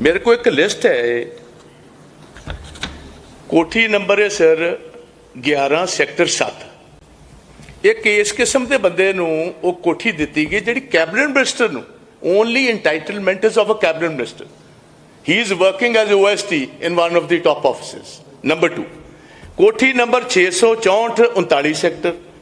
ਮੇਰੇ ਕੋਲ ਇੱਕ ਲਿਸਟ ਹੈ ਕੋਠੀ ਨੰਬਰ ਹੈ ਸਰ 11 ਸੈਕਟਰ 7 ਇੱਕ ਇਸ ਕਿਸਮ ਦੇ ਬੰਦੇ ਨੂੰ ਉਹ ਕੋਠੀ ਦਿੱਤੀ ਗਈ ਜਿਹੜੀ ਕੈਬਨਿਟ ਮਿਨਿਸਟਰ ਨੂੰ only entitlement is of a cabinet minister. He is working as OST in one of the top offices number 2 ਕੋਠੀ ਨੰਬਰ 664 39 ਸੈਕਟਰ।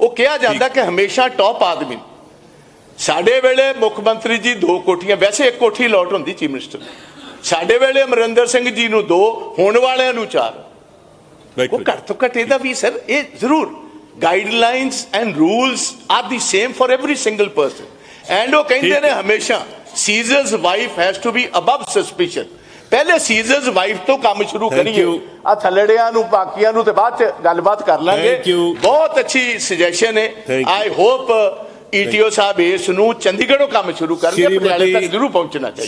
ਉਹ ਕਿਹਾ ਜਾਂਦਾ ਕਿ ਹਮੇਸ਼ਾ ਟੌਪ ਆਦਮੀ। ਸਾਡੇ ਵੇਲੇ ਮੁੱਖ ਮੰਤਰੀ ਜੀ ਦੋ ਕੋਠੀਆਂ ਵੈਸੇ ਇੱਕ ਕੋਠੀ ਲੋਟ ਹੁੰਦੀ ਚੀਫ ਮਿਨਿਸਟਰ ਸਾਡੇ ਵੇਲੇ ਅਮਰਿੰਦਰ ਸਿੰਘ ਜੀ ਨੂੰ ਦੋ ਹੋਣ ਵਾਲਿਆਂ ਨੂੰ ਚਾਰ। ਉਹ ਘੱਟ ਤੋਂ ਘੱਟ ਇਹਦਾ ਵੀ ਸਰ ਇਹ ਜ਼ਰੂਰ। Guidelines and rules are the same for every single person and ਉਹ ਕਹਿੰਦੇ ਨੇ ਹਮੇਸ਼ਾ Caesar's wife has to be above suspicion ਪਹਿਲੇ ਸੀਜ਼ਰਸ ਵਾਈਫ ਤੋਂ ਕੰਮ ਸ਼ੁਰੂ ਕਰੀਏ. ਆ ਥੱਲੜਿਆਂ ਨੂੰ ਬਾਕੀਆਂ ਨੂੰ ਤੇ ਬਾਅਦ ਚ ਗੱਲਬਾਤ ਕਰ ਲਾਂਗੇ. ਬਹੁਤ ਅੱਛੀ ਸੁਜੈਸ਼ਨ ਹੈ. ਆਈ ਹੋਪ ਈਟੀਓ ਸਾਹਿਬ ਇਸ ਨੂੰ ਚੰਡੀਗੜ੍ਹੋਂ ਕੰਮ ਸ਼ੁਰੂ ਸ਼੍ਰੀਮਤੀ- ਪਟਿਆਲੇ ਤੱਕ ਜ਼ਰੂਰ ਪਹੁੰਚਣਾ ਚਾਹੀਦਾ